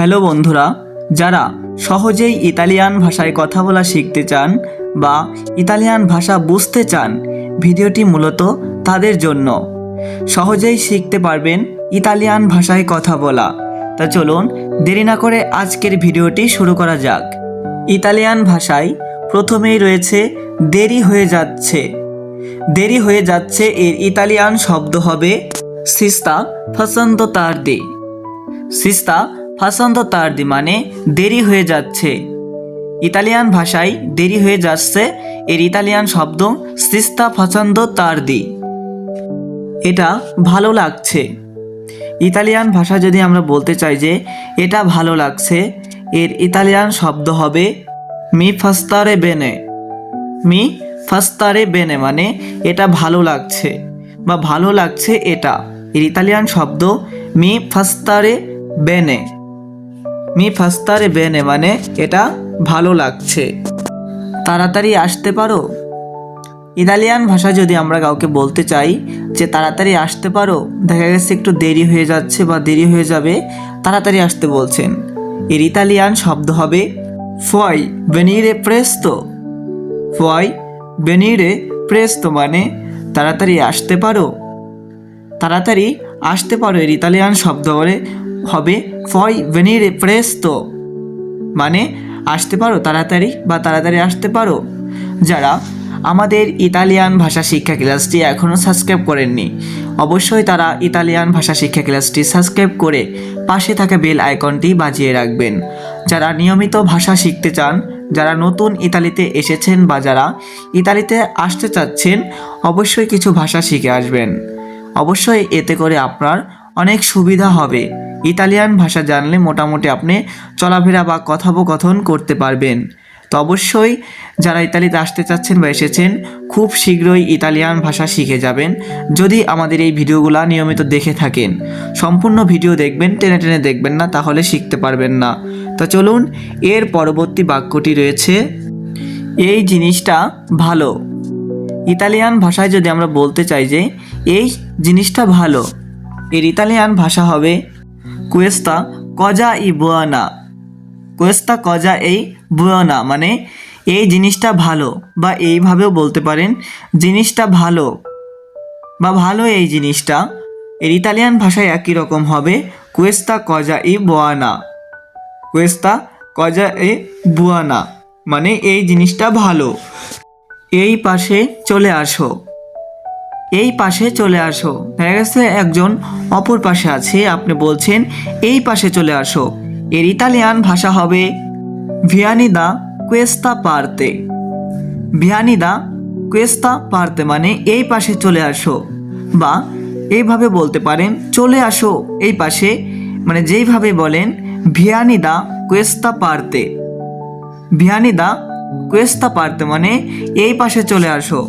Hello বন্ধুরা, যারা সহজেই ইতালিয়ান ভাষায় কথা বলা শিখতে চান বা ইতালিয়ান ভাষা বুঝতে চান, ভিডিওটি মূলত তাদের জন্য। সহজেই শিখতে পারবেন ইতালিয়ান ভাষায় কথা বলা। তা চলুন, দেরি না করে আজকের ভিডিওটি শুরু করা যাক। ইতালিয়ান ভাষায় প্রথমেই রয়েছে, দেরি হয়ে যাচ্ছে। দেরি হয়ে যাচ্ছে এর ইতালিয়ান শব্দ হবে, সিস্তা ফসন্ত তার দে সিস্তা ফাসান্ত তার্দি মানে দেরি হয়ে যাচ্ছে। ইতালিয়ান ভাষায় দেরি হয়ে যাচ্ছে, এর ইতালিয়ান শব্দ সিস্তা ফাসান্ত তার্দি এটা ভালো লাগছে। ইতালিয়ান ভাষা যদি আমরা বলতে চাই যে, এটা ভালো লাগছে, এর ইতালিয়ান শব্দ হবে মি ফাস্তারে বেনে মি ফাস্তারে বেনে মানে এটা ভালো লাগছে বা ভালো লাগছে এটা। এর ইতালিয়ান শব্দ মি ফাস্তারে বেনে মি ফাস্তারে বেনে মানে এটা ভালো লাগছে। তাড়াতাড়ি আসতে পারো? ইতালিয়ান ভাষা যদি আমরা কাউকে বলতে চাই যে তাড়াতাড়ি আসতে পারো, দেখা গেছে একটু দেরি হয়ে যাচ্ছে বা দেরি হয়ে যাবে, তাড়াতাড়ি আসতে বলছেন। এর ইতালিয়ান শব্দ হবে ফয় বেনিরে প্রেস্তো ফয় বেনিরে প্রেস্তো মানে তাড়াতাড়ি আসতে পারো। তাড়াতাড়ি আসতে পারো এর ইতালিয়ান শব্দ বলে হবে। ফয় ভেনিরে প্রেস্তো মানে আসতে পারো তাড়াতাড়ি বা তাড়াতাড়ি আসতে পারো। যারা আমাদের ইতালিয়ান ভাষা শিক্ষা ক্লাসটি এখনও সাবস্ক্রাইব করেননি, অবশ্যই তারা ইতালিয়ান ভাষা শিক্ষা ক্লাসটি সাবস্ক্রাইব করে পাশে থাকা বেল আইকনটি বাজিয়ে রাখবেন। যারা নিয়মিত ভাষা শিখতে চান, যারা নতুন ইতালিতে এসেছেন বা যারা ইতালিতে আসতে চাচ্ছেন, অবশ্যই কিছু ভাষা শিখে আসবেন। অবশ্যই এতে করে আপনার অনেক সুবিধা হবে। ইতালিয়ান ভাষা জানলে মোটামুটি আপনি চলাফেরা বা কথোপকথন করতে পারবেন। তো অবশ্যই যারা ইতালিতে আসতে চাচ্ছেন বা এসেছেন, খুব শীঘ্রই ইতালিয়ান ভাষা শিখে যাবেন। যদি আমাদের এই ভিডিওগুলা নিয়মিত দেখে থাকেন, সম্পূর্ণ ভিডিও দেখবেন, টেনে টেনে দেখবেন না, তাহলে শিখতে পারবেন না। তো চলুন, এর পরবর্তী বাক্যটি রয়েছে, এই জিনিসটা ভালো। ইতালিয়ান ভাষায় যদি আমরা বলতে চাই যে, এই জিনিসটা ভালো। এর ইতালিয়ান ভাষা হবে কুয়েস্তা কজা ই বুয়ানা। কুয়েস্তা কজা এই বুয়ানা মানে এই জিনিসটা ভালো, বা এইভাবেও বলতে পারেন জিনিসটা ভালো, বা ভালো এই জিনিসটা। এর ইতালিয়ান ভাষায় একই রকম হবে, কুয়েস্তা কজা ই বোয়ানা। কুয়েস্তা কজা এ বুয়ানা মানে এই জিনিসটা ভালো। এই পাশে চলে আসো। এই পাশে চলে আসো। দেখা গেছে একজন অপর পাশে আছে, আপনি বলছেন, এই পাশে চলে আসো। এর ইতালিয়ান ভাষা হবে ভিয়ানিদা কুয়েস্তা পারতে ভিয়ানিদা কুয়েস্তা পারতে মানে এই পাশে চলে আসো বা এইভাবে বলতে পারেন, চলে আসো এই পাশে। মানে যেইভাবে বলেন ভিয়ানিদা কুয়েস্তা পারতে ভিয়ানিদা কুয়েস্তা পারতে মানে এই পাশে চলে আসো।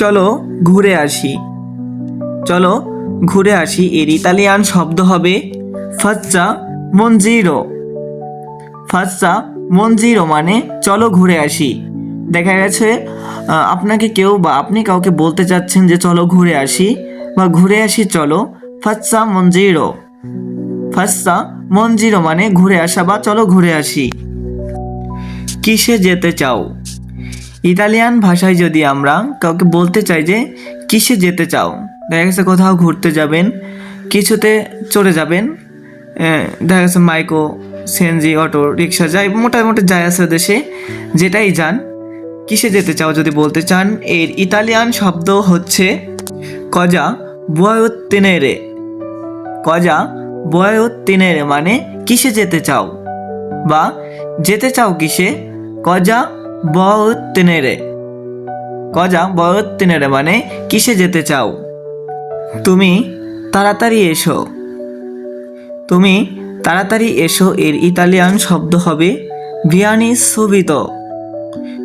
চলো ঘুরে আসি। চলো ঘুরে আসি, এর ইতালিয়ান শব্দ হবে ফাচ্চা মঞ্জিরো ফাচ্চা মঞ্জিরো মানে চলো ঘুরে আসি। দেখা গেছে আপনাকে কেউ বা আপনি কাউকে বলতে চাচ্ছেন যে চলো ঘুরে আসি বা ঘুরে আসি চলো ফাচ্চা মঞ্জিরো ফাচ্চা মঞ্জিরো মানে ঘুরে আসা বা চলো ঘুরে আসি। কিসে যেতে চাও? ইতালিয়ান ভাষায় যদি আমরা কাউকে বলতে চাই যে, কিসে যেতে চাও? দেখা গেছে কোথাও ঘুরতে যাবেন, কিছুতে চড়ে যাবেন দেখা গেছে মাইকো সিএনজি অটো, রিক্সা, যাই, মোটামুটি যাই আছে দেশে, যেটাই যান, কিসে যেতে চাও? যদি বলতে চান, এর ইতালিয়ান শব্দ হচ্ছে, কজা বুয়ায়ুত্তিনেরে। কজা বুয়ায়ুত্তিনেরে মানে কিসে যেতে চাও? বা, যেতে চাও কিসে? কজা বয়ত্তিনেরে কজা বয়ত্তিনেরে মানে কিসে যেতে চাও? তুমি তাড়াতাড়ি এসো। তুমি তাড়াতাড়ি এসো, এর ইতালিয়ান শব্দ হবে ভিয়ানি সুবিত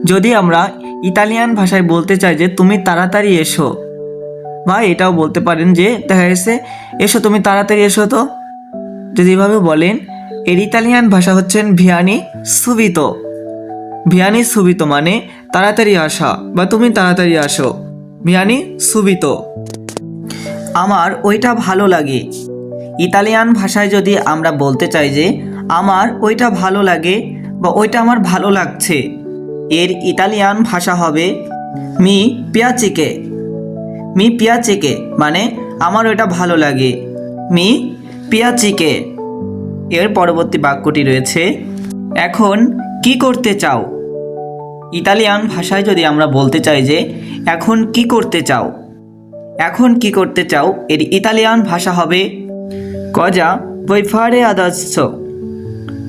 যদি আমরা ইতালিয়ান ভাষায় বলতে চাই যে তুমি তাড়াতাড়ি এসো, বা এটাও বলতে পারেন যে দেখা গেছে, এসো তুমি তাড়াতাড়ি এসো তো। যদি এভাবে বলেন, এর ইতালিয়ান ভাষা হচ্ছেন ভিয়ানি সুবিত ভিয়ানি সুবিত মানে তাড়াতাড়ি আসা বা তুমি তাড়াতাড়ি আসো। ভিয়ানি সুবিত। আমার ওইটা ভালো লাগে। ইতালিয়ান ভাষায় যদি আমরা বলতে চাই যে, আমার ওইটা ভালো লাগে বা ওইটা আমার ভালো লাগছে, এর ইতালিয়ান ভাষা হবে মি পিয়াচিকে। মি পিয়াচিকে মানে আমার ওইটা ভালো লাগে। মি পিয়াচিকে। এর পরবর্তী বাক্যটি রয়েছে, এখন কি করতে চাও? ইতালিয়ান ভাষায় যদি আমরা বলতে চাই যে, এখন কি করতে চাও? এখন কি করতে চাও? এর ইতালিয়ান ভাষা হবে, কজা বৈফারে আদাস্য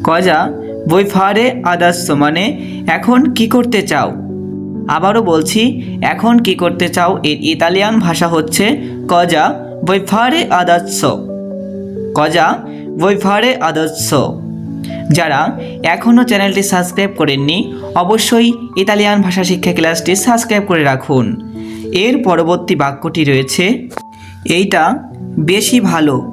কজা বৈফারে আদাস্য মানে এখন কি করতে চাও? আবারও বলছি, এখন কি করতে চাও? এর ইতালিয়ান ভাষা হচ্ছে, কজা বৈফারে আদাস্য কজা বৈফারে আদর্শ যারা এখনও চ্যানেলটি সাবস্ক্রাইব করেননি, অবশ্যই ইতালিয়ান ভাষা শিক্ষা ক্লাসটি সাবস্ক্রাইব করে রাখুন। এর পরবর্তী বাক্যটি রয়েছে, এইটা বেশি ভালো।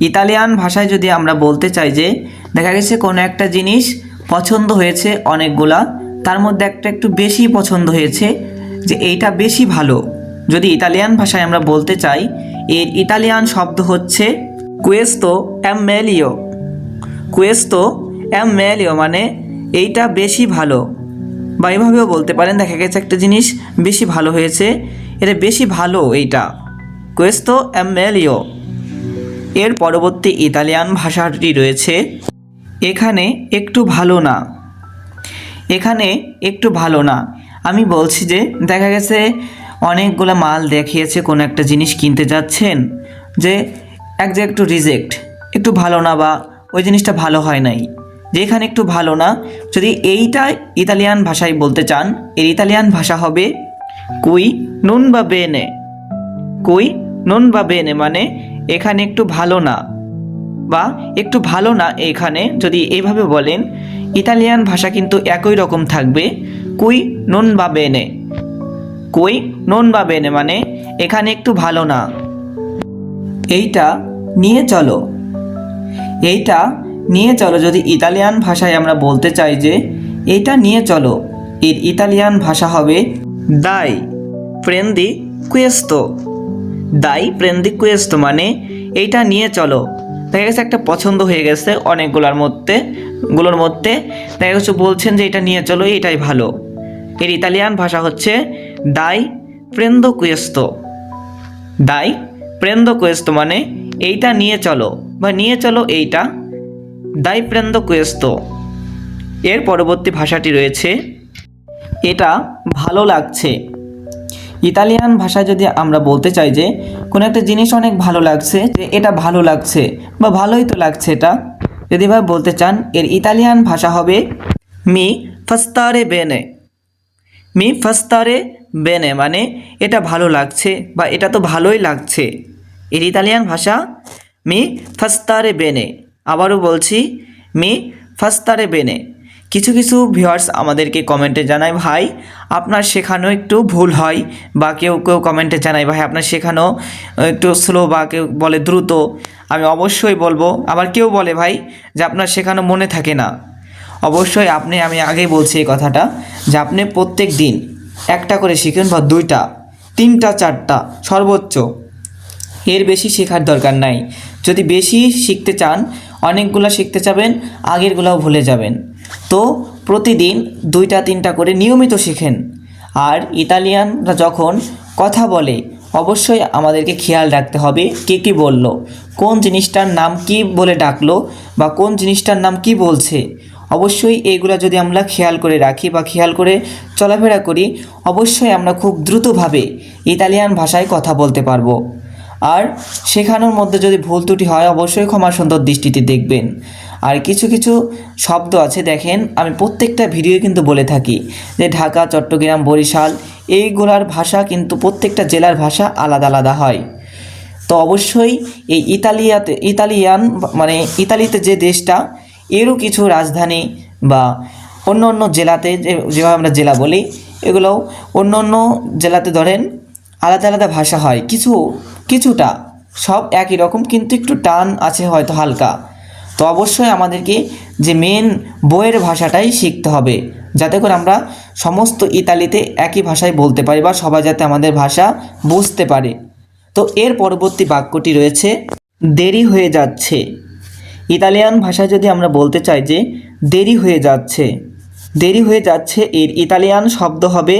ইতালিয়ান ভাষায় যদি আমরা বলতে চাই যে, দেখা গেছে কোনো একটা জিনিস পছন্দ হয়েছে অনেকগুলা, তার মধ্যে একটা একটু বেশি পছন্দ হয়েছে, যে এইটা বেশি ভালো। যদি ইতালিয়ান ভাষায় আমরা বলতে চাই, এর ইতালিয়ান শব্দ হচ্ছে কুয়েস্তো অ্যামেলিও কুয়েস্তো অ্যামেলিও মানে এইটা বেশি ভালো। বা এভাবেও বলতে পারেন, দেখা গেছে একটা জিনিস বেশি ভালো হয়েছে, এটা বেশি ভালো এইটা। কুয়েস্তো অ্যামেলিও এর পরবর্তী ইতালিয়ান ভাষাটি রয়েছে, এখানে একটু ভালো না। এখানে একটু ভালো না। আমি বলছি যে, দেখা গেছে অনেকগুলো মাল দেখিয়েছে, কোনো একটা জিনিস কিনতে যাচ্ছেন, যে এক যে একটু রিজেক্ট, একটু ভালো না বা ওই জিনিসটা ভালো হয় নাই। যে এখানে একটু ভালো না, যদি এইটা ইতালিয়ান ভাষায় বলতে চান, এর ইতালিয়ান ভাষা হবে কুই নুন বা বেনে। কুই নুন বা বেনে মানে এখানে একটু ভালো না, বা একটু ভালো না এখানে যদি এইভাবে বলেন, ইতালিয়ান ভাষা কিন্তু একই রকম থাকবে, কুই নুন বা বেনে। কুই নুন বা বেনে মানে এখানে একটু ভালো না। এইটা নিয়ে চলো। এইটা নিয়ে চলো, যদি ইতালিয়ান ভাষায় আমরা বলতে চাই যে, এইটা নিয়ে চলো, এর ইতালিয়ান ভাষা হবে দাই প্রেন্দি কুয়েস্তো। দাই প্রেন্দি কুয়েস্তো মানে এইটা নিয়ে চলো। দেখা গেছে একটা পছন্দ হয়ে গেছে অনেকগুলোর মধ্যে, গুলোর মধ্যে। দেখা গেছে বলছেন যে এটা নিয়ে চলো এটাই ভালো। এর ইতালিয়ান ভাষা হচ্ছে দাই প্রেন্দো কুয়েস্তো। দাই প্রেন্দো কুয়েস্তো মানে এইটা নিয়ে চলো। বা নিয়ে চলো এইটা। দাই প্রেন্দো কুয়েস্তো। এর পরবর্তী ভাষাটি রয়েছে, এটা ভালো লাগছে। ইতালিয়ান ভাষায় যদি আমরা বলতে চাই যে, কোনো একটা জিনিস অনেক ভালো লাগছে, যে এটা ভালো লাগছে বা ভালোই তো লাগছে এটা। যদি এভাবে বলতে চান, এর ইতালিয়ান ভাষা হবে মি ফাস্তারে বেনে মি ফাস্তারে বেনে মানে এটা ভালো লাগছে বা এটা তো ভালোই লাগছে। এর ইতালিয়ান ভাষা মি ফাস্তারে বেনে। আবারও বলছি, মি ফাস্তারে বেনে। কিছু কিছু ভিউয়ার্স আমাদেরকে কমেন্টে জানায়, ভাই, আপনার শেখানো একটু ভুল হয়। বা কেউ কেউ কমেন্টে জানায়, ভাই, আপনার শেখানো একটু স্লো বা কেউ বলে দ্রুত। আমি অবশ্যই বলব, আবার কেউ বলে, ভাই, যে আপনার শেখানো মনে থাকে না। অবশ্যই আপনি, আমি আগেই বলছি এই কথাটা, যে আপনি প্রত্যেক দিন একটা করে শিখুন বা দুইটা, তিনটা, চারটা, সর্বোচ্চ। এর বেশি শেখার দরকার নাই। যদি বেশি শিখতে চান, অনেকগুলো শিখতে চাবেন, আগেরগুলোও ভুলে যাবেন। তো প্রতিদিন দুইটা, তিনটা করে নিয়মিত শেখেন। আর ইতালিয়ানরা যখন কথা বলে, অবশ্যই আমাদেরকে খেয়াল রাখতে হবে কে কী বলল, কোন জিনিসটার নাম কি বলে ডাকলো বা কোন জিনিসটার নাম কি বলছে। অবশ্যই এইগুলো যদি আমরা খেয়াল করে রাখি বা খেয়াল করে চলাফেরা করি, অবশ্যই আমরা খুব দ্রুতভাবে ইতালিয়ান ভাষায় কথা বলতে পারব। আর শেখানোর মধ্যে যদি ভুল ত্রুটি হয়, অবশ্যই ক্ষমা সুন্দর দৃষ্টিতে দেখবেন। আর কিছু কিছু শব্দ আছে, দেখেন, আমি প্রত্যেকটা ভিডিও কিন্তু বলে থাকি যে ঢাকা, চট্টগ্রাম, বরিশাল, এইগুলার ভাষা কিন্তু প্রত্যেকটা জেলার ভাষা আলাদা আলাদা হয়। তো অবশ্যই এই ইতালিয়াতে, ইতালিয়ান মানে ইতালিতে যে দেশটা, এরও কিছু রাজধানী বা অন্য অন্য জেলাতে যেভাবে আমরা জেলা বলি, এগুলোও অন্য অন্য জেলাতে ধরেন আলাদা আলাদা ভাষা হয়। কিছু, কিছুটা, সব একই রকম, কিন্তু একটু টান আছে হয়তো হালকা। তো অবশ্যই আমাদেরকে যে মেন বইয়ের ভাষাটাই শিখতে হবে, যাতে করে আমরা সমস্ত ইতালিতে একই ভাষায় বলতে পারি বা সবাই যাতে আমাদের ভাষা বুঝতে পারে। তো এর পরবর্তী বাক্যটি রয়েছে, দেরি হয়ে যাচ্ছে। ইতালিয়ান ভাষায় যদি আমরা বলতে চাই যে, দেরি হয়ে যাচ্ছে। দেরি হয়ে যাচ্ছে এর ইতালিয়ান শব্দ হবে,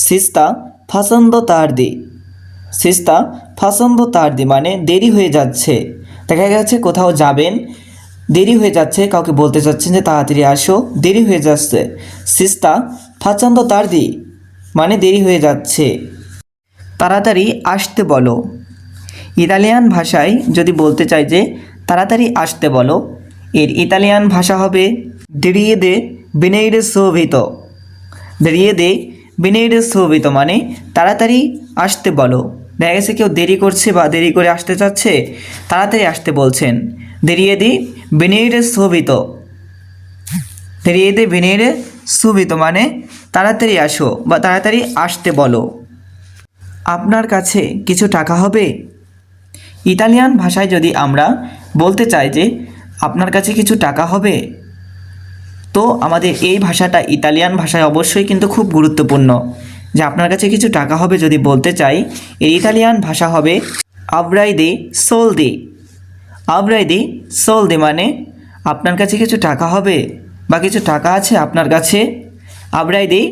সিস্তা। ফাসন্দ তার্দি সিস্তা, ফাসন্দ তার্দি মানে দেরি হয়ে যাচ্ছে। দেখা গেছে কোথাও যাবেন, দেরি হয়ে যাচ্ছে, কাউকে বলতে চাচ্ছেন যে তাড়াতাড়ি আসো, দেরি হয়ে যাচ্ছে। সিস্তা ফাচন্দ তার্দি মানে দেরি হয়ে যাচ্ছে। তাড়াতাড়ি আসতে বলো। ইতালিয়ান ভাষায় যদি বলতে চাই যে তাড়াতাড়ি আসতে বলো, এর ইতালিয়ান ভাষা হবে দেরিয়ে দে বিনেইডে সোভিত দেরিয়ে দে বিনেইডে সোভিত মানে তাড়াতাড়ি আসতে বলো। দেখা গেছে কেউ দেরি করছে বা দেরি করে আসতে চাচ্ছে, তাড়াতাড়ি আসতে বলছেন। দেরিয়ে দি বিনেইডে সোভিত দেরিয়ে দে বিনেইডে সুবিত মানে তাড়াতাড়ি আসো বা তাড়াতাড়ি আসতে বলো। আপনার কাছে কিছু টাকা হবে? ইতালিয়ান ভাষায় যদি আমরা বলতে চাই যে, আপনার কাছে কিছু টাকা হবে? তো আমাদের এই ভাষাটা ইতালিয়ান ভাষায় অবশ্যই কিন্তু খুব গুরুত্বপূর্ণ। যে আপনার কাছে কিছু টাকা হবে যদি বলতে চাই, এর ইতালিয়ান ভাষা হবে আব্রাইদি সোলদি। আব্রাইদি সোলদি মানে আপনার কাছে কিছু টাকা হবে বা কিছু টাকা আছে আপনার কাছে? আব্রাইদি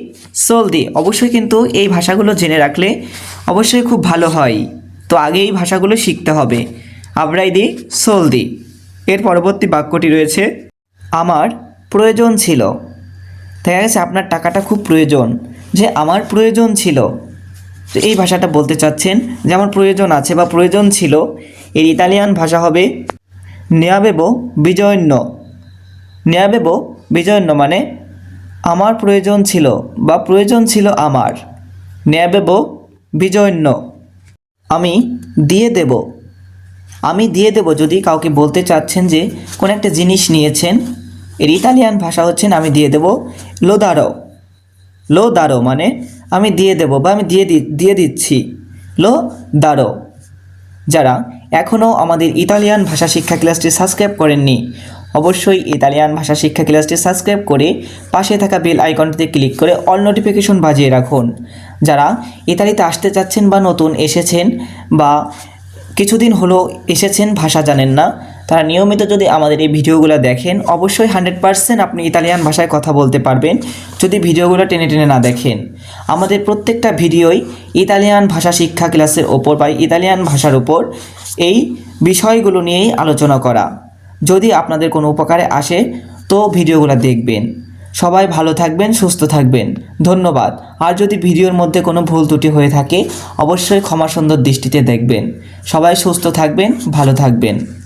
সোলদি। অবশ্যই কিন্তু এই ভাষাগুলো জেনে রাখলে অবশ্যই খুব ভালো হয়। তো আগে এই ভাষাগুলো শিখতে হবে। আব্রাইদি সোলদি। এর পরবর্তী বাক্যটি রয়েছে, আমার প্রয়োজন ছিল। দেখা গেছে আপনার টাকাটা খুব প্রয়োজন, যে আমার প্রয়োজন ছিল। তো এই ভাষাটা বলতে চাচ্ছেন যে আমার প্রয়োজন আছে বা প্রয়োজন ছিল, এর ইতালিয়ান ভাষা হবে নেয়াবেবো বিজয়ন্য নেয়াবেবো বিজয়ন্য মানে আমার প্রয়োজন ছিল বা প্রয়োজন ছিল আমার। নেয়াবেবো বিজয়ন্য আমি দিয়ে দেব। আমি দিয়ে দেব যদি কাউকে বলতে চাচ্ছেন যে কোন একটা জিনিস নিয়েছেন এর ইতালিয়ান ভাষা হচ্ছেন আমি দিয়ে দেব লো দারো লো দারো মানে আমি দিয়ে দেব বা আমি দিয়ে দিয়ে দিচ্ছি। লো দারো যারা এখনও আমাদের ইতালিয়ান ভাষা শিক্ষা ক্লাসটি সাবস্ক্রাইব করেননি, অবশ্যই ইতালিয়ান ভাষা শিক্ষা ক্লাসটি সাবস্ক্রাইব করে পাশে থাকা বেল আইকনটিতে ক্লিক করে অল নোটিফিকেশন বাজিয়ে রাখুন। যারা ইতালিতে আসতে চাচ্ছেন বা নতুন এসেছেন বা কিছুদিন হলো এসেছেন, ভাষা জানেন না তারা নিয়মিত যদি আমাদের এই ভিডিওগুলো দেখেন, অবশ্যই হান্ড্রেড পারসেন্ট আপনি ইতালিয়ান ভাষায় কথা বলতে পারবেন, যদি ভিডিওগুলো টেনে টেনে না দেখেন। আমাদের প্রত্যেকটা ভিডিওই ইতালিয়ান ভাষা শিক্ষা ক্লাসের ওপর বা ইতালিয়ান ভাষার ওপর এই বিষয়গুলো নিয়েই আলোচনা করা। যদি আপনাদের কোনো উপকারে আসে, তো ভিডিওগুলো দেখবেন। সবাই ভালো থাকবেন, সুস্থ থাকবেন। ধন্যবাদ। আর যদি ভিডিওর মধ্যে কোনো ভুল ত্রুটি হয়ে থাকে, অবশ্যই ক্ষমা সুন্দর দৃষ্টিতে দেখবেন। সবাই সুস্থ থাকবেন, ভালো থাকবেন।